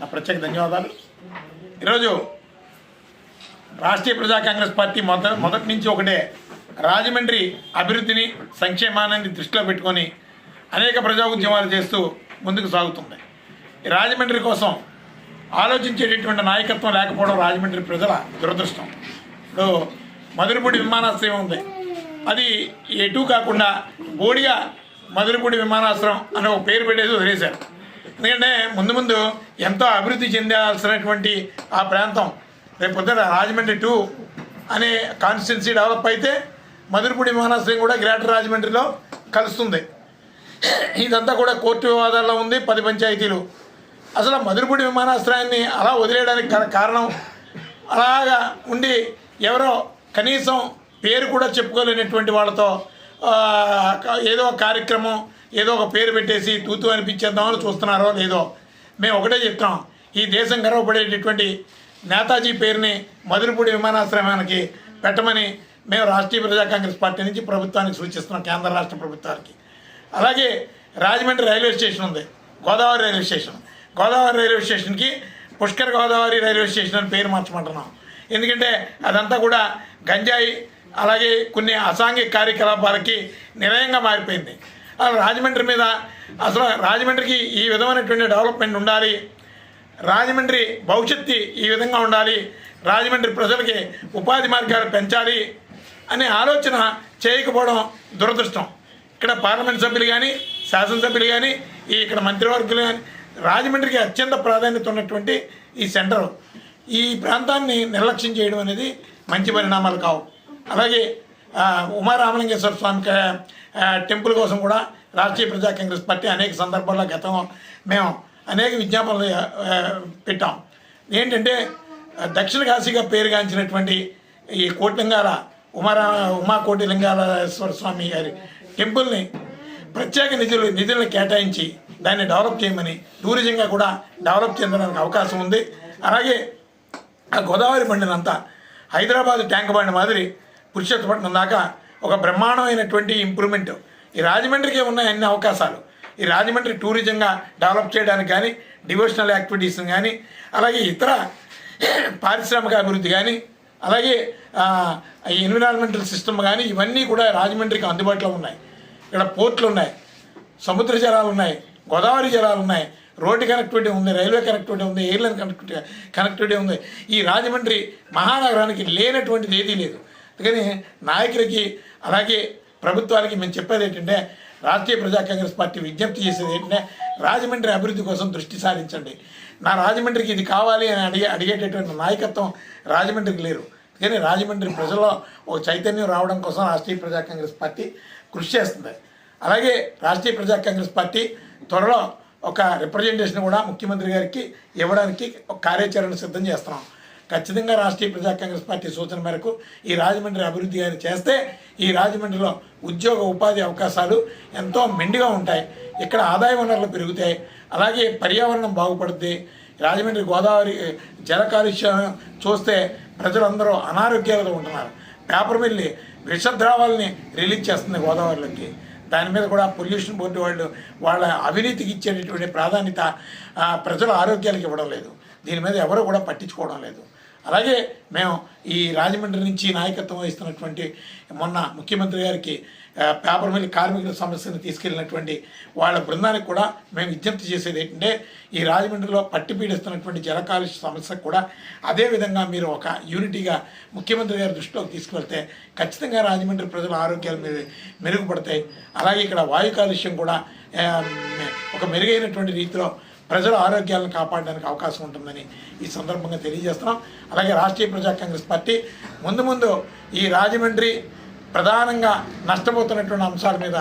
నా ప్రత్యేక ధన్యవాదాలు. ఈరోజు రాష్ట్రీయ ప్రజా కాంగ్రెస్ పార్టీ మొద మొదటి నుంచి ఒకటే రాజమండ్రి అభివృద్ధిని సంక్షేమాన్ని దృష్టిలో పెట్టుకొని అనేక ప్రజా ఉద్యమాలు చేస్తూ ముందుకు సాగుతుంది. ఈ రాజమండ్రి కోసం ఆలోచించేటటువంటి నాయకత్వం లేకపోవడం రాజమండ్రి ప్రజల దురదృష్టం. ఇప్పుడు మధురపూడి విమానాశ్రయం ఉంది. అది ఎటు కాకుండా బోడిగా మధురపూడి విమానాశ్రయం అనే ఒక పేరు పెట్టేసి వదిలేశారు. ఎందుకంటే ముందు ముందు ఎంతో అభివృద్ధి చెందాల్సినటువంటి ఆ ప్రాంతం రేపు పొద్దున రాజమండ్రి టూ అనే కాన్స్టిట్యున్సీ డెవలప్ అయితే మధురపూడి విమానాశ్రయం కూడా గ్రేటర్ రాజమండ్రిలో కలుస్తుంది. ఇదంతా కూడా కోర్టు వివాదాల్లో ఉంది పది పంచాయతీలు. అసలు మధురపూడి విమానాశ్రయాన్ని అలా వదిలేయడానికి కారణం అలాగా ఉండి ఎవరో కనీసం పేరు కూడా చెప్పుకోలేనటువంటి వాళ్ళతో ఏదో కార్యక్రమం ఏదో ఒక పేరు పెట్టేసి తూతు అనిపించేద్దామని చూస్తున్నారో లేదో మేము ఒకటే చెప్తాం. ఈ దేశం గర్వపడేటటువంటి నేతాజీ పేరుని మధురపూడి విమానాశ్రయానికి పెట్టమని మేము రాష్ట్రీయ ప్రజా కాంగ్రెస్ పార్టీ నుంచి ప్రభుత్వానికి సూచిస్తున్నాం కేంద్ర రాష్ట్ర ప్రభుత్వానికి. అలాగే రాజమండ్రి రైల్వే స్టేషన్ ఉంది Godavari railway station. Godavari railway స్టేషన్కి పుష్కర్ గోదావరి రైల్వే స్టేషన్ అని పేరు మార్చమంటున్నాం. ఎందుకంటే అదంతా కూడా గంజాయి అలాగే కొన్ని అసాంఘిక కార్యకలాపాలకి నిలయంగా మారిపోయింది. రాజమండ్రి మీద అసలు రాజమండ్రికి ఈ విధమైనటువంటి డెవలప్మెంట్ ఉండాలి. రాజమండ్రి భవిష్యత్తు ఈ విధంగా ఉండాలి. రాజమండ్రి ప్రజలకి ఉపాధి మార్గాలు పెంచాలి అనే ఆలోచన చేయకపోవడం దురదృష్టం. ఇక్కడ పార్లమెంట్ సభ్యులు కానీ శాసనసభ్యులు కానీ ఈ ఇక్కడ మంత్రివర్గులు కానీ రాజమండ్రికి అత్యంత ప్రాధాన్యత ఉన్నటువంటి ఈ సెంటర్. ఈ ప్రాంతాన్ని నిర్లక్ష్యం చేయడం అనేది మంచి పరిణామాలు కావు. అలాగే ఉమారామలింగేశ్వర స్వామి టెంపుల్ కోసం కూడా రాష్ట్రీయ ప్రజా కాంగ్రెస్ పార్టీ అనేక సందర్భాల్లో గతం మేము అనేక విజ్ఞాపనలు పెట్టాం. ఏంటంటే దక్షిణ కాశీగా పేరుగాంచినటువంటి ఈ కోటిలింగాల ఉమారా ఉమా కోటిలింగాలేశ్వర స్వామి గారి టెంపుల్ని ప్రత్యేక నిధులు నిధులను కేటాయించి దాన్ని డెవలప్ చేయమని టూరిజంగా కూడా డెవలప్ చెందడానికి అవకాశం ఉంది. అలాగే ఆ గోదావరి బండినంతా హైదరాబాద్ ట్యాంక్ బండి మాదిరి పురుషోత్తపట్నం దాకా ఒక బ్రహ్మాండమైనటువంటి ఇంప్రూవ్మెంట్ ఈ రాజమండ్రికి ఉన్న అన్ని అవకాశాలు. ఈ రాజమండ్రి టూరిజంగా డెవలప్ చేయడానికి కానీ డివోషనల్ యాక్టివిటీస్ కానీ అలాగే ఇతర పారిశ్రామిక అభివృద్ధి కానీ అలాగే ఎన్విరాన్మెంటల్ సిస్టమ్ కానీ ఇవన్నీ కూడా రాజమండ్రికి అందుబాటులో ఉన్నాయి. ఇక్కడ పోర్ట్లు ఉన్నాయి. సముద్ర జలాలు ఉన్నాయి. గోదావరి జలాలు ఉన్నాయి. రోడ్డు కనెక్టివిటీ ఉంది. రైల్వే కనెక్టివిటీ ఉంది. ఎయిర్లైన్ కనెక్టివిటీ కనెక్టివిటీ ఉంది. ఈ రాజమండ్రి మహానగరానికి లేనటువంటిది ఏదీ లేదు. అందుకని నాయకులకి అలాగే ప్రభుత్వానికి మేము చెప్పేది ఏంటంటే రాష్ట్రీయ ప్రజా కాంగ్రెస్ పార్టీ విజ్ఞప్తి చేసేది ఏంటంటే రాజమండ్రి అభివృద్ధి కోసం దృష్టి సారించండి. నా రాజమండ్రికి ఇది కావాలి అని అడిగే అడిగేటటువంటి నాయకత్వం రాజమండ్రికి లేరు కానీ రాజమండ్రి ప్రజల్లో ఒక చైతన్యం రావడం కోసం రాష్ట్రీయ ప్రజా కాంగ్రెస్ పార్టీ కృషి చేస్తుంది. అలాగే రాష్ట్రీయ ప్రజా కాంగ్రెస్ పార్టీ త్వరలో ఒక రిప్రజెంటేషన్ కూడా ముఖ్యమంత్రి గారికి ఇవ్వడానికి ఒక కార్యాచరణ సిద్ధం చేస్తున్నాం. ఖచ్చితంగా రాష్ట్రీయ ప్రజా కాంగ్రెస్ పార్టీ సూచన మేరకు ఈ రాజమండ్రి అభివృద్ధి గాని చేస్తే ఈ రాజమండ్రిలో ఉద్యోగ ఉపాధి అవకాశాలు ఎంతో మెండుగా ఉంటాయి. ఇక్కడ ఆదాయ వనరులు పెరుగుతాయి. అలాగే పర్యావరణం బాగుపడుద్ది. రాజమండ్రి గోదావరి జల కాలుష్యం చూస్తే ప్రజలందరూ అనారోగ్యాలతో ఉంటున్నారు. పేపర్ మిల్లి విషద్రావాల్ని రిలీజ్ చేస్తుంది గోదావరిలోకి. దాని మీద కూడా పొల్యూషన్ బోర్డు వాళ్ళు వాళ్ళ అవినీతికి ఇచ్చేటటువంటి ప్రాధాన్యత ప్రజల ఆరోగ్యాలకు ఇవ్వడం లేదు. దీని మీద ఎవరు కూడా పట్టించుకోవడం లేదు. అలాగే మేము ఈ రాజమండ్రి నుంచి నాయకత్వం వహిస్తున్నటువంటి మొన్న ముఖ్యమంత్రి గారికి పేపర్ మిల్ కార్మికుల సమస్యను తీసుకెళ్ళినటువంటి వాళ్ళ బృందానికి కూడా మేము విజ్ఞప్తి చేసేది ఏంటంటే ఈ రాజమండ్రిలో పట్టి పీడిస్తున్నటువంటి జల కాలుష్య సమస్య కూడా అదేవిధంగా మీరు ఒక యూనిటీగా ముఖ్యమంత్రి గారి దృష్టిలోకి తీసుకువెళ్తే ఖచ్చితంగా రాజమండ్రి ప్రజల ఆరోగ్యాలు మెరుగుపడతాయి. అలాగే ఇక్కడ వాయు కాలుష్యం కూడా ఒక మెరుగైనటువంటి రీతిలో ప్రజల ఆరోగ్యాలను కాపాడడానికి అవకాశం ఉంటుందని ఈ సందర్భంగా తెలియజేస్తున్నాం. అలాగే రాష్ట్రీయ ప్రజా కాంగ్రెస్ పార్టీ ముందు ముందు ఈ రాజమండ్రి ప్రధానంగా నష్టపోతున్నటువంటి అంశాల మీద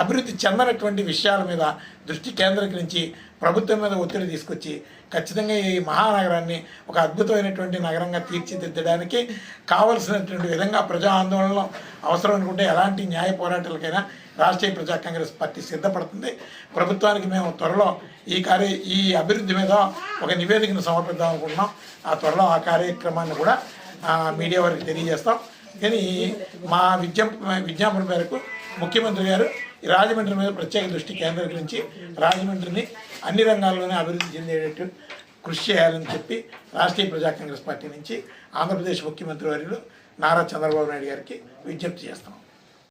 అభివృద్ధి చెందనటువంటి విషయాల మీద దృష్టి కేంద్రీకరించి ప్రభుత్వం మీద ఒత్తిడి తీసుకొచ్చి ఖచ్చితంగా ఈ మహానగరాన్ని ఒక అద్భుతమైనటువంటి నగరంగా తీర్చిదిద్దడానికి కావలసినటువంటి విధంగా ప్రజా ఆందోళనలో అవసరం అనుకుంటే ఎలాంటి న్యాయ పోరాటాలకైనా రాష్ట్రీయ ప్రజా కాంగ్రెస్ పార్టీ సిద్ధపడుతుంది. ప్రభుత్వానికి మేము త్వరలో ఈ కార్య ఈ అభివృద్ధి మీద ఒక నివేదికను సమర్పిద్దాం అనుకుంటున్నాం. ఆ త్వరలో ఆ కార్యక్రమాన్ని కూడా మీడియా వారికి తెలియజేస్తాం. కానీ మా విజ్ఞాప విజ్ఞాపన మేరకు ముఖ్యమంత్రి గారు ఈ రాజమండ్రి మీద ప్రత్యేక దృష్టి కేంద్రీకరించి రాజమండ్రిని అన్ని రంగాల్లోనే అభివృద్ధి చెందేటట్టు కృషి చేయాలని చెప్పి రాష్ట్రీయ ప్రజా కాంగ్రెస్ పార్టీ నుంచి ఆంధ్రప్రదేశ్ ముఖ్యమంత్రి వర్యులు నారా చంద్రబాబు నాయుడు గారికి విజ్ఞప్తి చేస్తున్నాం